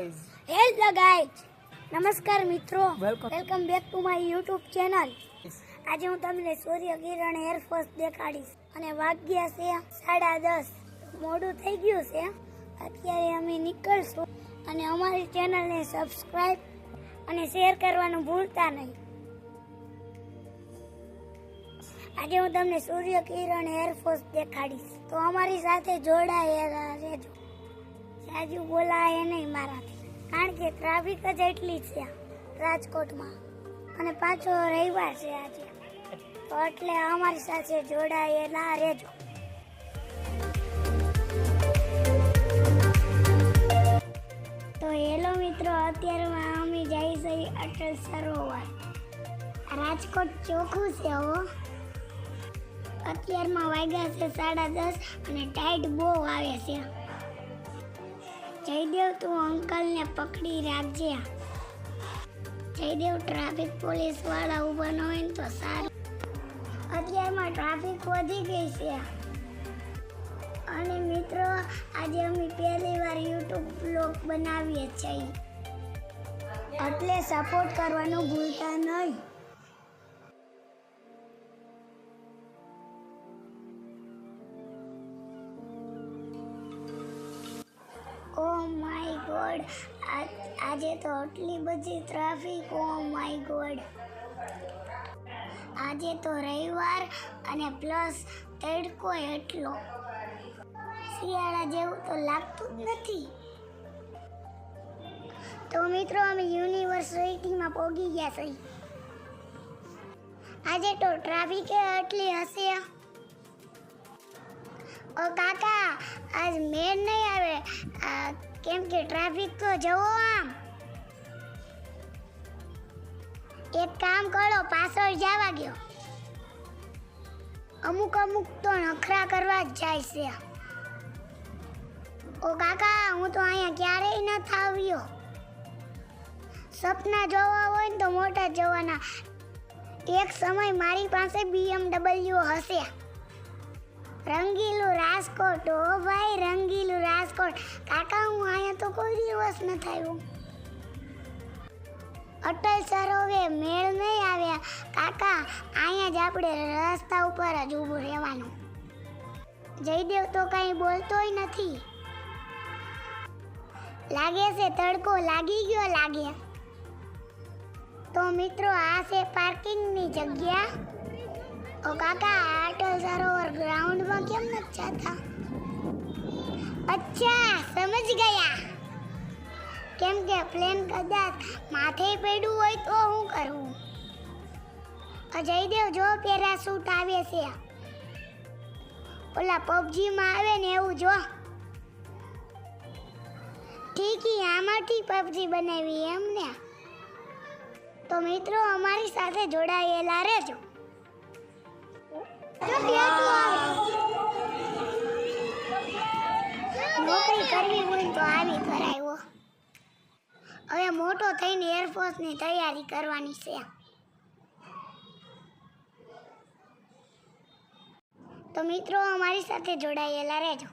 Hello guys નમસ્કાર મિત્રો. Welcome back to my YouTube channel આજે હું તમને સૂર્ય કિરણ એરફોર્સ દેખાડીશ. અને વાગ્યા છે સાડા દસ. મોડું થઈ ગયું છે. અત્યારે અમે નીકળશું. અને અમારી ચેનલને સબસ્ક્રાઇબ અને શેર કરવાનું ભૂલતા નહીં. આજે હું તમને સૂર્ય કિરણ એરફોર્સ દેખાડીશ. તો અમારી સાથે જોડાયેલા રહેજો. સાજુ બોલાય નહીં મારાથી. કારણ કે ટ્રાફિક જ એટલી છે રાજકોટમાં. અને પાછો રવિવાર છે આજે. તો એટલે અમારી સાથે જોડાયેલા રહેજો. તો હેલો મિત્રો, અત્યારમાં અમે જઈ જઈ અટલ સરોવર. રાજકોટ ચોખ્ખું છે હો. અત્યારમાં વાગ્યા છે સાડા દસ અને ટાઈટ બહુ આવે છે. જયદેવ તું અંકલને પકડી રાખજે જયદેવ ટ્રાફિક પોલીસવાળા ઊભા ન હોય ને તો સારું. અત્યારમાં ટ્રાફિક વધી ગઈ છે અને મિત્રો, આજે અમે પહેલી વાર યુટ્યુબ બ્લોગ બનાવીએ છીએ. એટલે સપોર્ટ કરવાનું ભૂલતા નહીં. ગોડ આજે તો આટલી બધી ટ્રાફિક ઓ માય ગોડ આજે તો રવિવાર અને પ્લસ તડકો એટલો. શિયાળા જેવું તો લાગતું જ નથી. તો મિત્રો અમે યુનિવર્સિટીમાં પહોંચી ગયા છીએ. આજે તો ટ્રાફિક એટલી હશે. ઓ કાકા આજ મેળ નહીં આવે. આ, કેમ કે ટ્રાફિક તો જવો આમ. એક કામ કરો, પાછળ જવા ગયો અમુક અમુક તો નખરા કરવા જ જાય છે. ઓ કાકા, હું તો અહીંયા ક્યારેય ન આવ્યો સપના જોવા હોય ને તો મોટા જોવાના. એક સમય મારી પાસે બીએમડબલ્યુ હશે. રંગીલું રાજકોટ. ઓ ભાઈ, રંગીલું રાજકોટ. કાકા, હું અહીંયા તો કોઈ દિવસ ન થયું અટલ સરોવે મેળ નહીં આવ્યા. કાકા, અહીંયા જ આપણે રસ્તા ઉપર જ ઊભું રહેવાનું. જયદેવ તો કાંઈ બોલતોય નથી. લાગે છે તડકો લાગી ગયો લાગે. તો મિત્રો, આ છે પાર્કિંગની જગ્યા. ઓ કાકા અટલ સરોવર ગ્રાઉન્ડમાં કેમ નથી જતા? અચ્છા, સમજ ગયા. કેમ કે પ્લેન કદાચ માથે પડ્યું હોય તો હું કરું? અજયદેવ જો પેરાસૂટ આવે છે. ઓલા પબજીમાં આવે ને એવું જો. ઠીકી આમાંથી પબજી બનાવી એમ ને? તો મિત્રો અમારી સાથે જોડાયેલા રહેજો. નોકરી કરવી હોય તો આવી કરાયો હવે મોટો થઈને એરફોર્સની તૈયારી કરવાની છે તો મિત્રો અમારી સાથે જોડાયેલા રહેજો.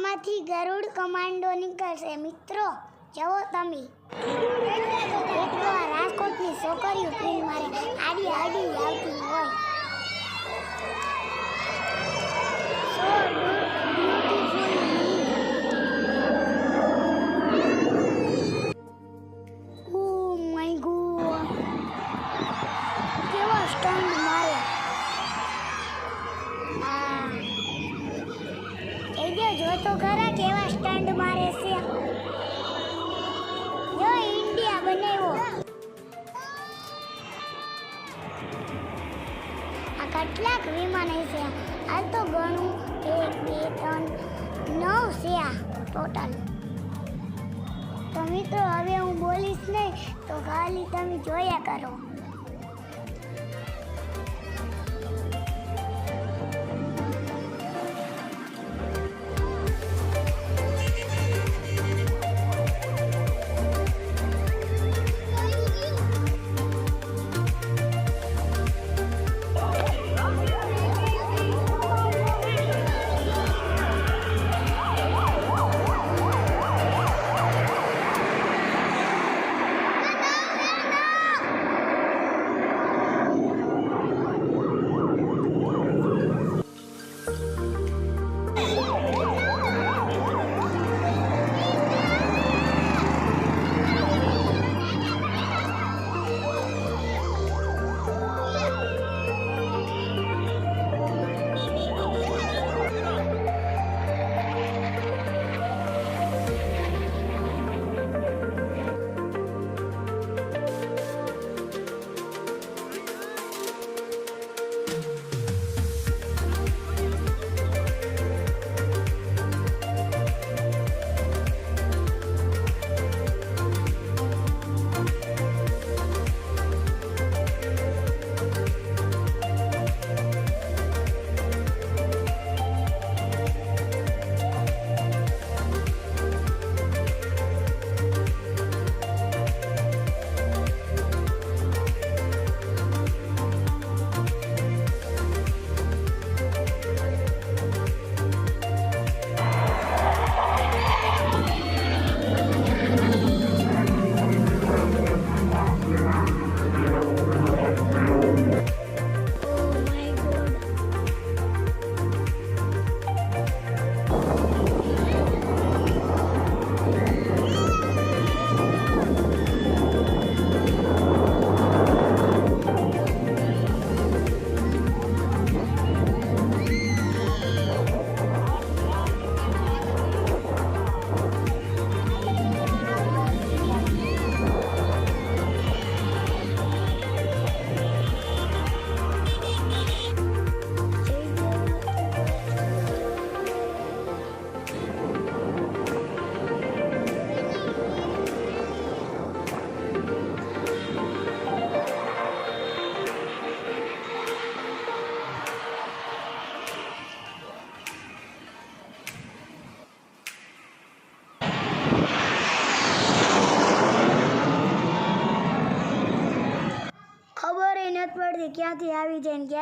આમાંથી ગરુડ કમાન્ડો નીકળશે. મિત્રો જવો તમે. રાજકોટની છોકરીઓ ફિલ્મ મારે આડી આડી આવતી કેટલાક વિમાન છે આ તો ઘણું એક, બે, ત્રણ, નવ છે ટોટલ તો મિત્રો, હવે હું બોલીશ નહીં, તો ખાલી તમે જોયા કરો.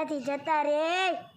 ક્યાંથી જતા રે.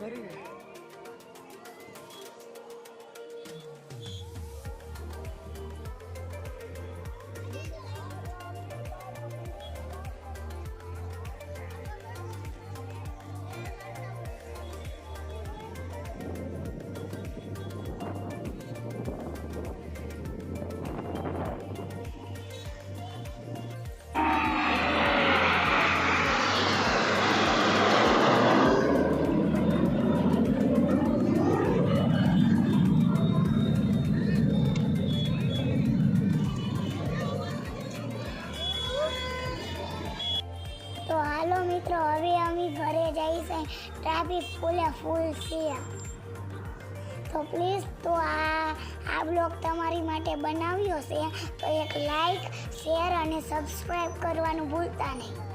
આ હાલો મિત્રો, હવે અમે ઘરે જઈશે. ટ્રાફિક ફૂલે ફૂલ છે. તો પ્લીઝ તો આ આ બ્લોગ તમારી માટે બનાવ્યો છે. તો એક લાઈક શેર અને સબસ્ક્રાઈબ કરવાનું ભૂલતા નહીં.